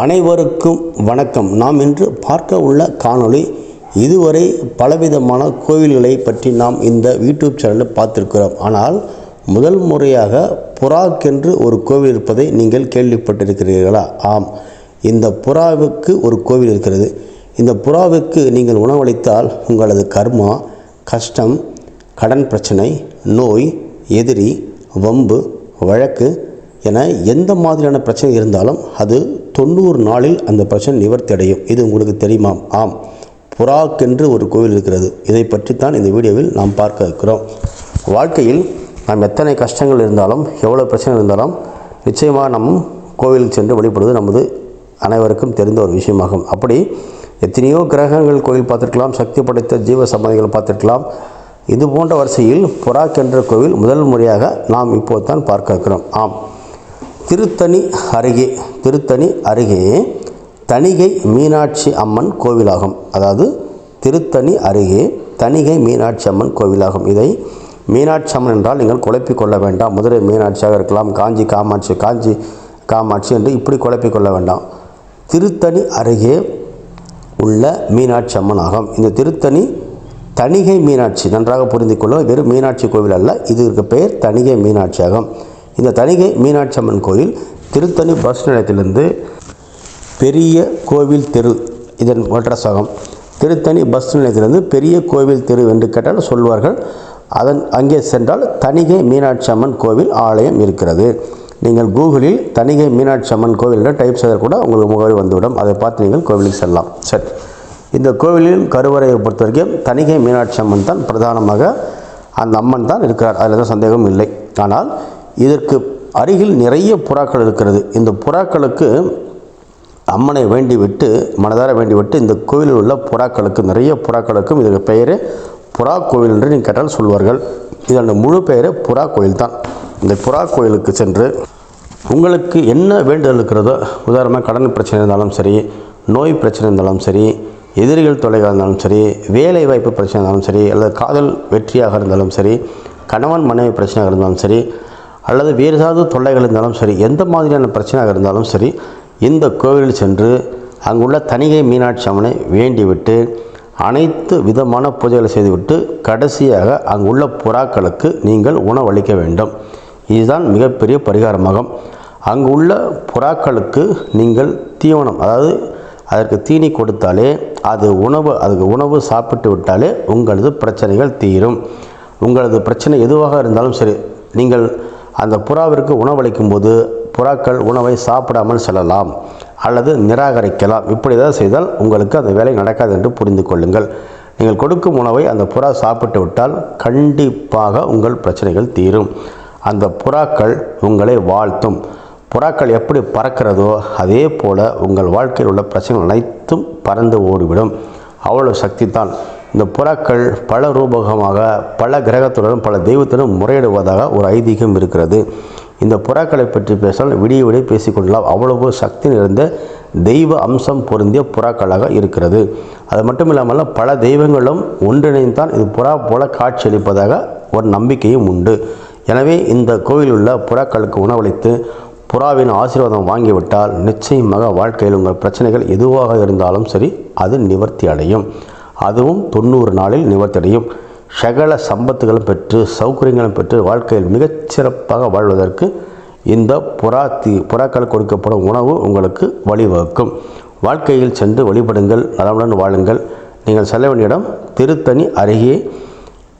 அனைவருக்கும் வணக்கம். நாம் இன்று பார்க்க உள்ள காணொளி இதுவரை பலவிதமான கோவில்களை பற்றி நாம் இந்த யூடியூப் சேனலில் பார்த்துருக்கிறோம். ஆனால் முதல் முறையாக புறாக்கென்று ஒரு கோவில் இருப்பதை நீங்கள் கேள்விப்பட்டிருக்கிறீர்களா? ஆம். இந்த புறாவுக்கு ஒரு கோவில் இருக்கிறது. இந்த புறாவுக்கு நீங்கள் உணவளித்தால் உங்களது கர்மா கஷ்டம் கடன் பிரச்சனை நோய் எதிரி வம்பு வழக்கு என எந்த மாதிரியான பிரச்சனை இருந்தாலும் அது தொண்ணூறு நாளில் அந்த பிரச்சனை நிவர்த்தி அடையும் இது உங்களுக்கு தெரியுமாம் ஆம். புறாக்கென்று ஒரு கோவில் இருக்கிறது. இதை பற்றித்தான் இந்த வீடியோவில் நாம் பார்க்க இருக்கிறோம். வாழ்க்கையில் நாம் எத்தனை கஷ்டங்கள் இருந்தாலும் எவ்வளோ பிரச்சனை இருந்தாலும் நிச்சயமாக நம் கோவிலுக்கு சென்று வழிபடுவது நமது அனைவருக்கும் தெரிந்த ஒரு விஷயமாகும். அப்படி எத்தனையோ கிரகங்கள் கோவில் பார்த்துருக்கலாம் சக்தி படைத்த ஜீவ சமாதிகள் பார்த்துருக்கலாம். இது போன்ற வரிசையில் புறாக்கென்ற கோவில் முதல் முறையாக நாம் இப்போது தான் பார்க்க இருக்கிறோம். ஆம். திருத்தணி அருகே திருத்தணி அருகே தணிகை மீனாட்சி அம்மன் கோவிலாகும். அதாவது திருத்தணி அருகே தணிகை மீனாட்சி அம்மன் கோவிலாகும். இதை மீனாட்சி அம்மன் என்றால் நீங்கள் குழப்பிக் கொள்ள வேண்டாம். மதுரை மீனாட்சியாக இருக்கலாம் காஞ்சி காமாட்சி காஞ்சி காமாட்சி என்று இப்படி குழப்பிக் கொள்ள வேண்டாம். திருத்தணி அருகே உள்ள மீனாட்சி அம்மன் ஆகும். இந்த திருத்தணி தணிகை மீனாட்சி நன்றாக புரிந்து கொள்ள வெறும் மீனாட்சி கோவில் அல்ல இதற்கு பெயர் தணிகை மீனாட்சி ஆகும். இந்த தணிகை மீனாட்சி அம்மன் கோயில் திருத்தணி பஸ் நிலையத்திலிருந்து பெரிய கோவில் தெரு இதன் அட்ரஸ் திருத்தணி பஸ் நிலையத்திலிருந்து பெரிய கோவில் தெரு என்று கேட்டால் சொல்வார்கள். அதன் அங்கே சென்றால் தணிகை மீனாட்சி அம்மன் கோவில் ஆலயம் இருக்கிறது. நீங்கள் கூகுளில் தணிகை மீனாட்சி அம்மன் கோவில் என்று டைப் செய்தால் கூட உங்களுக்கு முகவரி வந்துவிடும். அதை பார்த்து நீங்கள் கோவிலுக்கு செல்லலாம். சரி. இந்த கோவிலில் கருவறையை பொறுத்த வரைக்கும் தணிகை மீனாட்சி அம்மன் தான் பிரதானமாக அந்த அம்மன் தான் இருக்கிறார். அதில் எந்த சந்தேகமும் இல்லை. ஆனால் இதற்கு அருகில் நிறைய புறாக்கள் இருக்கிறது. இந்த புறாக்களுக்கு அம்மனை வேண்டிவிட்டு மனதார வேண்டிவிட்டு இந்த கோவிலில் உள்ள புறாக்களுக்கு நிறைய புறாக்களுக்கும் இதற்கு பெயர் புறா கோவில் என்று நீங்கள் கேட்டால் சொல்வார்கள். இதோட முழு பெயர் புறா கோயில் தான் இந்த புறா கோயிலுக்கு சென்று உங்களுக்கு என்ன வேண்டுதல் இருக்கிறதோ உதாரணமாக கடன் பிரச்சனை இருந்தாலும் சரி நோய் பிரச்சனை இருந்தாலும் சரி எதிரிகள் தொலைகள் இருந்தாலும் சரி வேலை வாய்ப்பு பிரச்சனை இருந்தாலும் சரி அல்லது காதல் வெற்றியாக இருந்தாலும் சரி கணவன் மனைவி பிரச்சனையாக இருந்தாலும் சரி அல்லது வேறு ஏதாவது தொல்லைகள் இருந்தாலும் சரி எந்த மாதிரியான பிரச்சனையாக இருந்தாலும் சரி இந்த கோவிலில் சென்று அங்குள்ள தனிகை மீனாட்சி அம்மனை வேண்டிவிட்டு அனைத்து விதமான பூஜைகளை செய்துவிட்டு கடைசியாக அங்குள்ள புறாக்களுக்கு நீங்கள் உணவளிக்க வேண்டும். இதுதான் மிகப்பெரிய பரிகாரமாகும். அங்கு உள்ள புறாக்களுக்கு நீங்கள் தீவனம் அதாவது அதற்கு தீனி கொடுத்தாலே அது உணவு அதுக்கு உணவு சாப்பிட்டு விட்டாலே உங்களது பிரச்சனைகள் தீரும். உங்களது பிரச்சனை எதுவாக இருந்தாலும் சரி நீங்கள் அந்த புறாவிற்கு உணவளிக்கும் போது புறாக்கள் உணவை சாப்பிடாமல் செல்லலாம் அல்லது நிராகரிக்கலாம். இப்படி ஏதாவது செய்தால் உங்களுக்கு அந்த வேலை நடக்காது என்று புரிந்து கொள்ளுங்கள். நீங்கள் கொடுக்கும் உணவை அந்த புறா சாப்பிட்டு விட்டால் கண்டிப்பாக உங்கள் பிரச்சனைகள் தீரும். அந்த புறாக்கள் உங்களை வாழ்த்தும். புறாக்கள் எப்படி பறக்கிறதோ அதே போல் உங்கள் வாழ்க்கையில் உள்ள பிரச்சனைகள் அனைத்தும் பறந்து ஓடிவிடும். அவ்வளோ சக்தி தான் இந்த புறாக்கள் பல ரூபகமாக பல கிரகத்துடன் பல தெய்வத்துடன் முறையிடுவதாக ஒரு ஐதீகம் இருக்கிறது. இந்த புறாக்களை பற்றி பேசினால் விடிய விடிய பேசிக்கொள்ளலாம். அவ்வளவு சக்தி நிறைந்த தெய்வ அம்சம் பொருந்திய புறாக்களாக இருக்கிறது. அது மட்டும் இல்லாமல் பல தெய்வங்களும் ஒன்றிணைந்தான் இது புறா போல காட்சியளிப்பதாக ஒரு நம்பிக்கையும் உண்டு. எனவே இந்த கோவில் உள்ள புறாக்களுக்கு உணவளித்து புறாவின் ஆசீர்வாதம் வாங்கிவிட்டால் நிச்சயமாக வாழ்க்கையில் உங்கள் பிரச்சனைகள் எதுவாக இருந்தாலும் சரி அது நிவர்த்தி அடையும். அதுவும் தொண்ணூறு நாளில் நிவர்த்தடையும் சகல சம்பத்துகளும் பெற்று சௌகரியங்களும் பெற்று வாழ்க்கையில் மிகச்சிறப்பாக வாழ்வதற்கு இந்த புறா தீ புறாக்கள் கொடுக்கப்படும் உணவு உங்களுக்கு வழிவகுக்கும். வாழ்க்கையில் சென்று வழிபடுங்கள் நலமுடன் வாழுங்கள். நீங்கள் செல்ல வேண்டிய இடம் திருத்தணி அருகே.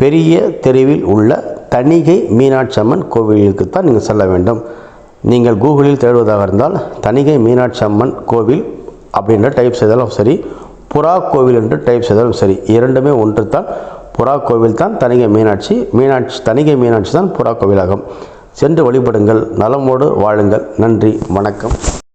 பெரிய தெருவில் உள்ள தணிகை மீனாட்சி அம்மன் கோவிலுக்கு தான் நீங்கள் செல்ல வேண்டும். நீங்கள் கூகுளில் தேடுவதாக இருந்தால் தணிகை மீனாட்சி அம்மன் கோவில் அப்படின்ற டைப் செய்தாலும் சரி புறா கோவில் என்று டைப் செய்தாலும் சரி. இரண்டுமே ஒன்று தான் புறா கோவில் தான் தணிகை மீனாட்சி. மீனாட்சி தனிகை மீனாட்சி தான் புறா கோவிலாகும். சென்று வழிபடுங்கள். நலமோடு வாழுங்கள். நன்றி. வணக்கம்.